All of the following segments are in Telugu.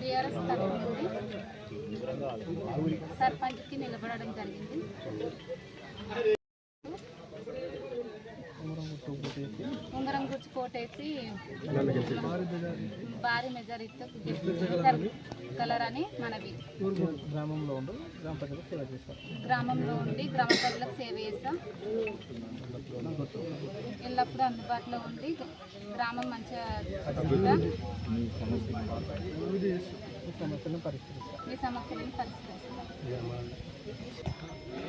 బీఆర్ఎస్ తరఫు నుండి సర్పంచ్కి నిలబడడం జరిగింది. ఉంగరం గుర్చి కోటేసి భారీ మెజారిటీతో కలర్ మనవి. గ్రామంలో ఉండి గ్రామ ప్రజలకు సేవ చేస్తారు గ్రామంలో ఉండి గ్రామ ప్రజలకు సేవ చేస్తాం. ఎల్లప్పుడూ అందుబాటులో ఉండి గ్రామం మంచిగా ఈ సమస్యలను పరిష్కరిస్తాం.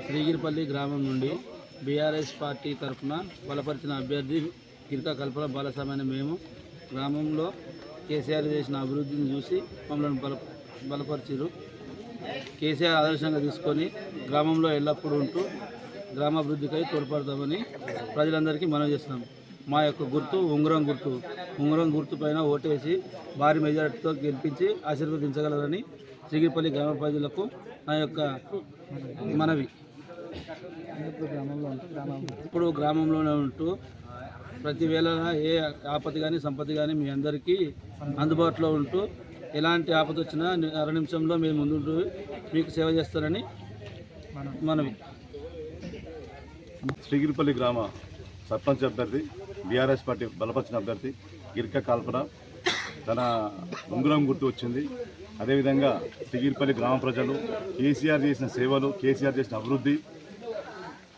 శ్రీగిరిపల్లి గ్రామం నుండి బీఆర్ఎస్ పార్టీ తరఫున బలపరిచిన అభ్యర్థి గిరికా కల్పన బాలసమైన మేము గ్రామంలో కేసీఆర్ చేసిన అభివృద్ధిని చూసి మమ్మల్ని బల బలపరిచారు కేసీఆర్ ఆదర్శంగా తీసుకొని గ్రామంలో ఎల్లప్పుడూ ఉంటూ గ్రామాభివృద్ధికై తోడ్పడతామని ప్రజలందరికీ మనవి చేస్తున్నాం. మా యొక్క గుర్తు ఉంగరం గుర్తు. ఉంగరం గుర్తు పైన ఓటేసి భారీ మెజారిటీతో గెలిపించి ఆశీర్వదించగలరని చిగిరిపల్లి గ్రామ ప్రజలకు నా యొక్క మనవి. ఇప్పుడు గ్రామంలోనే ఉంటూ ప్రతి వేళ ఏ ఆపత్తి కానీ సంపత్తి కానీ మీ అందరికీ అందుబాటులో ఉంటూ ఎలాంటి ఆపద వచ్చినా అర నిమిషంలో మేము ముందు మీకు సేవ చేస్తారని మనవి. శ్రీగిరిపల్లి గ్రామ సర్పంచ్ అభ్యర్థి బీఆర్ఎస్ పార్టీ బలపరిచిన అభ్యర్థి గిరిక కాల్పన తన ఉంగరం గుర్తు వచ్చింది. అదేవిధంగా శ్రీగిరిపల్లి గ్రామ ప్రజలు కేసీఆర్ చేసిన సేవలు కేసీఆర్ చేసిన అభివృద్ధి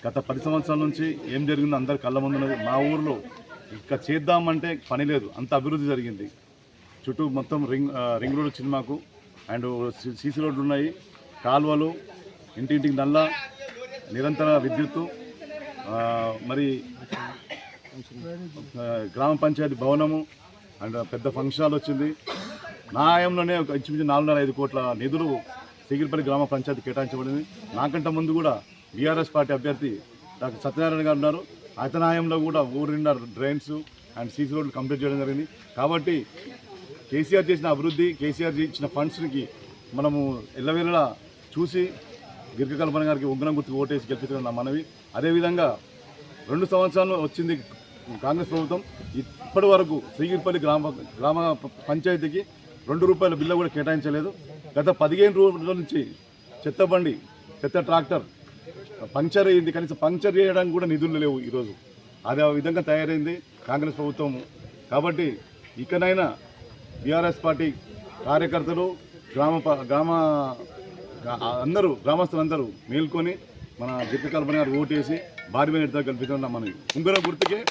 గత పది సంవత్సరాల నుంచి ఏం జరిగిందో అందరు కళ్ళ ముందున్నది. మా ఊర్లో ఇంకా చేద్దామంటే పని లేదు. అంత అభివృద్ధి జరిగింది. చుట్టూ మొత్తం రింగ్ రింగ్ రోడ్ వచ్చింది మాకు అండ్ సీసీ రోడ్లు ఉన్నాయి. కాలువలు ఇంటింటికి నల్ల నిరంతర విద్యుత్తు మరి గ్రామ పంచాయతీ భవనము అండ్ పెద్ద ఫంక్షన్ హాల్ వచ్చింది. నా ఆయంలోనే ఒక ఇంచుమించు నాలుగున్నర ఐదు కోట్ల నిధులు సిగిరిపల్లి గ్రామ పంచాయతీ కేటాయించబడింది. నాకంటే ముందు కూడా బీఆర్ఎస్ పార్టీ అభ్యర్థి డాక్టర్ సత్యనారాయణ గారు ఉన్నారు. అతని ఆయంలో కూడా ఊరి నిండా డ్రైన్స్ అండ్ సీసీ రోడ్లు కంప్లీట్ చేయడం జరిగింది. కాబట్టి కేసీఆర్ చేసిన అభివృద్ధి కేసీఆర్ ఇచ్చిన ఫండ్స్కి మనము ఎల్లవేళలా చూసి గిరిక గారికి ఉగ్రం గుర్తు ఓటేసి గెలిపించడం నా మనవి. అదేవిధంగా రెండు సంవత్సరాలు వచ్చింది కాంగ్రెస్ ప్రభుత్వం. ఇప్పటి వరకు శ్రీగిరిపల్లి గ్రామ గ్రామ పంచాయతీకి రెండు రూపాయల బిల్లు కూడా కేటాయించలేదు. గత పదిహేను రోజుల నుంచి చెత్త బండి చెత్త ట్రాక్టర్ పంక్చర్ అయింది కనీసం పంక్చర్ చేయడానికి కూడా నిధులు లేవు ఈరోజు. అది ఆ విధంగా తయారైంది కాంగ్రెస్ ప్రభుత్వం. కాబట్టి ఇకనైనా బీఆర్ఎస్ పార్టీ కార్యకర్తలు గ్రామ ప- గ్రామ అందరూ గ్రామస్తులందరూ మేల్కొని మన గిట్ట కల్పన గారు ఓటేసి భారీ మీద కల్పిస్తున్నాం మనం. ఉంగరం గుర్తుకే.